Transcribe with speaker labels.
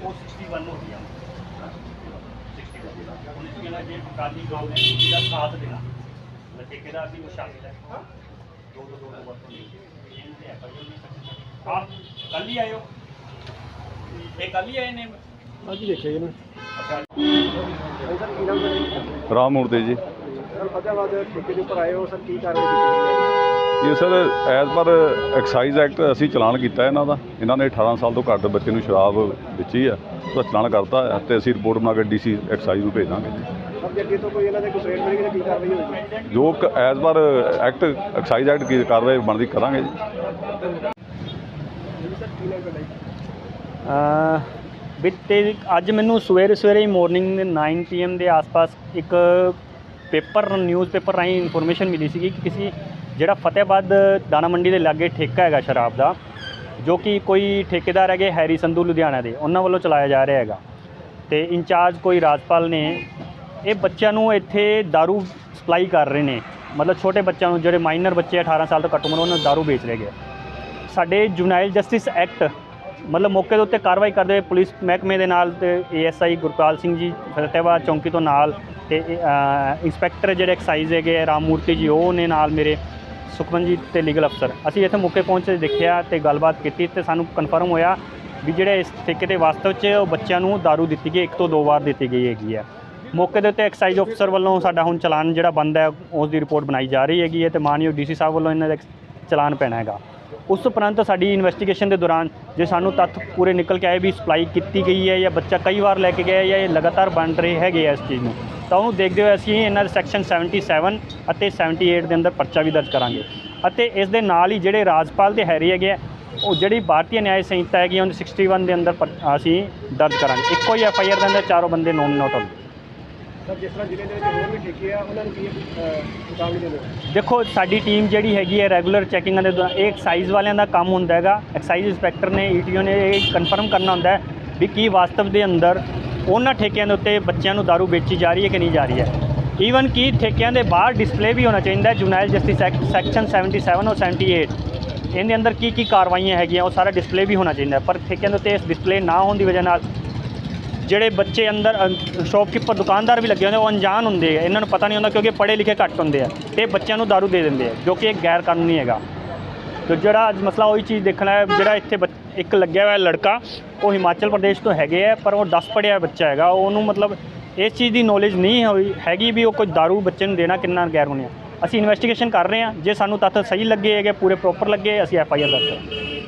Speaker 1: ਉਹ
Speaker 2: 61 ਜੀ ਨਾ
Speaker 3: ਰਾਮ ਮੂਰਤੀ ਜੀ।
Speaker 2: ਸਰ ਫਤਿਹਵਾਦ ਠੇਕੇ ਦੇ ਉੱਪਰ ਆਏ ਹੋ ਸਰ ਕੀ ਕਰ ਰਹੇ
Speaker 3: ਇਹ sir as per excise act ਅਸੀਂ ਚਲਾਨ ਕੀਤਾ ਇਹਨਾਂ ਦਾ। ਇਹਨਾਂ ਨੇ 18 ਸਾਲ ਤੋਂ ਘੱਟ ਬੱਚੇ ਨੂੰ ਸ਼ਰਾਬ ਵੇਚੀ ਆ। ਉਹਦਾ ਚਲਾਨ ਕਰਤਾ ਹੈ ਤੇ ਅਸੀਂ ਰਿਪੋਰਟ ਬਣਾ ਕੇ ਡੀਸੀ ਐਕਸਾਈਜ਼ ਨੂੰ ਭੇਜ ਦਾਂਗੇ
Speaker 2: ਸਰ ਜੇ ਦੇ
Speaker 3: as per act excise act ਕੀ ਕਾਰਵਾਈ ਬਣਦੀ ਕਰਾਂਗੇ ਜੀ।
Speaker 1: ਬੀਤੇ ਅੱਜ ਮੈਨੂੰ ਸਵੇਰੇ ਸਵੇਰੇ ਹੀ ਮਾਰਨਿੰਗ 9 ਪੀਐਮ ਦੇ ਆਸ-ਪਾਸ ਇੱਕ ਪੇਪਰ ਨਿਊਜ਼ਪੇਪਰ ਰਾਹੀਂ ਇਨਫੋਰਮੇਸ਼ਨ ਮਿਲੀ ਸੀਗੀ ਕਿ ਕਿਸੇ ਜਿਹੜਾ ਫਤਿਹਬਾਦ ਦਾਣਾ ਮੰਡੀ ਦੇ ਲਾਗੇ ਠੇਕਾ ਹੈਗਾ ਸ਼ਰਾਬ ਦਾ ਜੋ ਕਿ ਕੋਈ ਠੇਕੇਦਾਰ ਹੈਗੇ ਹੈਰੀ ਸੰਧੂ ਲੁਧਿਆਣਾ ਦੇ ਉਹਨਾਂ ਵੱਲੋਂ ਚਲਾਇਆ ਜਾ ਰਿਹਾ ਹੈਗਾ ਤੇ ਇੰਚਾਰਜ ਕੋਈ ਰਾਜਪਾਲ ਨੇ ਇਹ ਬੱਚਿਆਂ ਨੂੰ ਇੱਥੇ दारू ਸਪਲਾਈ ਕਰ ਰਹੇ ਨੇ ਮਤਲਬ ਛੋਟੇ ਬੱਚਿਆਂ ਨੂੰ ਜਿਹੜੇ ਮਾਈਨਰ ਬੱਚੇ 18 ਸਾਲ ਤੋਂ ਘੱਟ ਉਮਰ ਉਹਨਾਂ ਨੂੰ दारू ਵੇਚ ਰਹੇ ਹੈਗੇ ਸਾਡੇ ਜੁਵਨਾਈਲ ਜਸਟਿਸ ਐਕਟ ਮਤਲਬ ਮੌਕੇ ਦੇ ਉੱਤੇ ਕਾਰਵਾਈ ਕਰਦੇ ਹੋਏ ਪੁਲਿਸ ਮਹਿਕਮੇ ਦੇ ਨਾਲ ਤੇ ਏਐਸਆਈ ਗੁਰਪਾਲ ਸਿੰਘ ਜੀ ਫਤਿਹਬਾਦ ਚੌਂਕੀ ਤੋਂ ਨਾਲ ਤੇ ਅ, ਇੰਸਪੈਕਟਰ ਜਿਹੜੇ ਐਕਸਾਈਜ਼ ਹੈਗੇ ਰਾਮ ਮੂਰਤੀ ਜੀ ਉਹ ਨੇ ਨਾਲ ਮੇਰੇ ਸੁਖਮਨਜੀਤ ਤੇ ਲੀਗਲ ਅਫਸਰ ਅਸੀਂ ਇੱਥੇ ਮੌਕੇ ਪਹੁੰਚ ਕੇ ਦੇਖਿਆ ਤੇ ਗੱਲਬਾਤ ਕੀਤੀ ਤੇ ਸਾਨੂੰ ਕਨਫਰਮ ਹੋਇਆ ਵੀ ਜਿਹੜੇ ਇਸ ਠੇਕੇ ਦੇ ਵਾਸਤਵ 'ਚ ਉਹ ਬੱਚਿਆਂ ਨੂੰ ਦਾਰੂ ਦਿੱਤੀ ਗਈ, ਇੱਕ ਤੋਂ ਦੋ ਵਾਰ ਦਿੱਤੀ ਗਈ ਹੈਗੀ ਹੈ ਮੌਕੇ ਦੇ ਉੱਤੇ ਐਕਸਾਈਜ਼ ਅਫਸਰ ਵੱਲੋਂ ਸਾਡਾ ਹੁਣ ਚਲਾਨ ਜਿਹੜਾ ਬੰਦ ਹੈ, ਉਸ ਦੀ ਰਿਪੋਰਟ ਬਣਾਈ ਜਾ ਰਹੀ ਹੈਗੀ ਹੈ ਤੇ ਮਾਨਯੋਗ ਡੀਸੀ ਸਾਹਿਬ ਵੱਲੋਂ ਇਹਨਾਂ ਦਾ ਚਲਾਨ ਪੈਣਾ ਹੈਗਾ। ਉਸ ਉਪਰੰਤ ਸਾਡੀ ਇਨਵੈਸਟੀਗੇਸ਼ਨ ਦੇ ਦੌਰਾਨ ਜੇ ਸਾਨੂੰ ਤੱਥ ਪੂਰੇ ਨਿਕਲ ਕੇ ਆਏ ਵੀ ਸਪਲਾਈ ਕੀਤੀ ਗਈ ਹੈ ਜਾਂ ਬੱਚਾ ਕਈ ਵਾਰ ਲੈ ਕੇ ਗਿਆ ਜਾਂ ਇਹ ਲਗਾਤਾਰ ਬਣ ਰਹੇ ਹੈਗੇ ਆ ਇਸ ਚੀਜ਼ ਨੂੰ ਤਾਂ ਉਹਨੂੰ ਦੇਖਦੇ ਹੋਏ ਅਸੀਂ ਇਹਨਾਂ ਦੇ ਸੈਕਸ਼ਨ 77 ਅਤੇ 78 ਦੇ ਅੰਦਰ ਪਰਚਾ ਵੀ ਦਰਜ ਕਰਾਂਗੇ। ਅਤੇ ਇਸ ਦੇ ਨਾਲ ਹੀ ਜਿਹੜੇ ਰਾਜਪਾਲ ਤੇ ਹੈਰੀ ਹੈਗੇ ਆ ਉਹ ਜਿਹੜੀ ਭਾਰਤੀ ਨਿਆਂ ਸੰਹਿਤਾ ਹੈਗੀ ਉਹਦੇ 61 ਦੇ ਅੰਦਰ ਅਸੀਂ ਦਰਜ ਕਰਾਂਗੇ। ਇੱਕੋ ਹੀ ਐਫ ਆਈ ਆਰ ਦੇ ਅੰਦਰ ਚਾਰੋਂ ਬੰਦੇ ਨੋਮ ਨੋਟ ਹੋਣਗੇ
Speaker 2: ਦੇ ਉਹਨਾਂ
Speaker 1: ਦੇਖੋ ਸਾਡੀ ਟੀਮ ਜਿਹੜੀ ਹੈਗੀ ਹੈ ਰੈਗੂਲਰ ਚੈਕਿੰਗਾਂ ਦੇ ਦੌਰਾਨ ਇਹ ਐਕਸਾਈਜ਼ ਵਾਲਿਆਂ ਦਾ ਕੰਮ ਹੁੰਦਾ ਹੈਗਾ। ਐਕਸਾਈਜ਼ ਇੰਸਪੈਕਟਰ ਨੇ ਈਟੀਓ ਨੇ ਇਹ ਕਨਫਰਮ ਕਰਨਾ ਹੁੰਦਾ ਹੈ ਵੀ ਕੀ ਵਾਸਤਵ ਦੇ ਅੰਦਰ ਉਹਨਾਂ ਠੇਕਿਆਂ ਦੇ ਉੱਤੇ ਬੱਚਿਆਂ ਨੂੰ दारू ਵੇਚੀ ਜਾ ਰਹੀ ਹੈ ਕਿ ਨਹੀਂ ਜਾ ਰਹੀ ਹੈ ਈਵਨ ਕੀ ਠੇਕਿਆਂ ਦੇ ਬਾਹਰ ਡਿਸਪਲੇ ਵੀ ਹੋਣਾ ਚਾਹੀਦਾ ਹੈ ਜੁਨਾਈਲ ਜਸਟਿਸ ਐਕਟ ਸੈਕਸ਼ਨ 77 ਔਰ 78 ਇਹਦੇ ਅੰਦਰ ਕੀ ਕੀ ਕਾਰਵਾਈਆਂ ਹੈਗੀਆਂ ਉਹ ਸਾਰਾ ਡਿਸਪਲੇ ਵੀ ਹੋਣਾ ਚਾਹੀਦਾ ਹੈ। ਪਰ ਠੇਕਿਆਂ ਦੇ ਉੱਤੇ ਇਸ ਡਿਸਪਲੇ ਨਾ ਹੋਣ ਦੀ ਵਜ੍ਹਾ ਨਾਲ ਜਿਹੜੇ ਬੱਚੇ ਅੰਦਰ ਸ਼ੌਪਕੀਪਰ ਦੁਕਾਨਦਾਰ ਵੀ ਲੱਗੇ ਹੁੰਦੇ ਉਹ ਅਣਜਾਣ ਹੁੰਦੇ ਆ ਇਹਨਾਂ ਨੂੰ ਪਤਾ ਨਹੀਂ ਹੁੰਦਾ ਕਿਉਂਕਿ ਪੜ੍ਹੇ ਲਿਖੇ ਘੱਟ ਹੁੰਦੇ ਆ ਤੇ ਬੱਚਿਆਂ ਨੂੰ दारू ਦੇ ਦਿੰਦੇ ਆ ਜੋ ਕਿ ਇੱਕ ਗੈਰ ਕਾਨੂੰਨੀ ਹੈਗਾ ਤੇ ਜਿਹੜਾ ਅੱਜ ਮਸਲਾ ਉਹੀ ਚੀਜ਼ ਦੇਖਣਾ ਹੈ, ਜਿਹੜਾ ਇੱਥੇ ਬੱਚ- ਇੱਕ ਲੱਗਿਆ ਹੋਇਆ ਲੜਕਾ, ਉਹ ਹਿਮਾਚਲ ਪ੍ਰਦੇਸ਼ ਤੋਂ ਹੈਗੇ ਆ, ਪਰ ਉਹ 10 ਪੜ੍ਹਿਆ ਹੋਇਆ ਬੱਚਾ ਹੈਗਾ, ਉਹਨੂੰ ਮਤਲਬ ਇਸ ਚੀਜ਼ ਦੀ ਨੌਲੇਜ ਨਹੀਂ ਹੋਈ ਹੈਗੀ ਵੀ ਉਹ ਕੋਈ दारू ਬੱਚੇ ਨੂੰ ਦੇਣਾ ਕਿੰਨਾ ਗੈਰ ਕਾਨੂੰਨੀ ਹੈ ਅਸੀਂ ਇਨਵੈਸਟੀਗੇਸ਼ਨ ਕਰ ਰਹੇ ਹਾਂ, ਜੇ ਸਾਨੂੰ ਤੱਥ ਸਹੀ ਲੱਗੇ ਹੈਗੇ, ਪੂਰੇ ਪ੍ਰੋਪਰ ਲੱਗੇ, ਅਸੀਂ ਐਫ ਆਈ ਆਰ ਦਰਜ ਕਰਾਂਗੇ।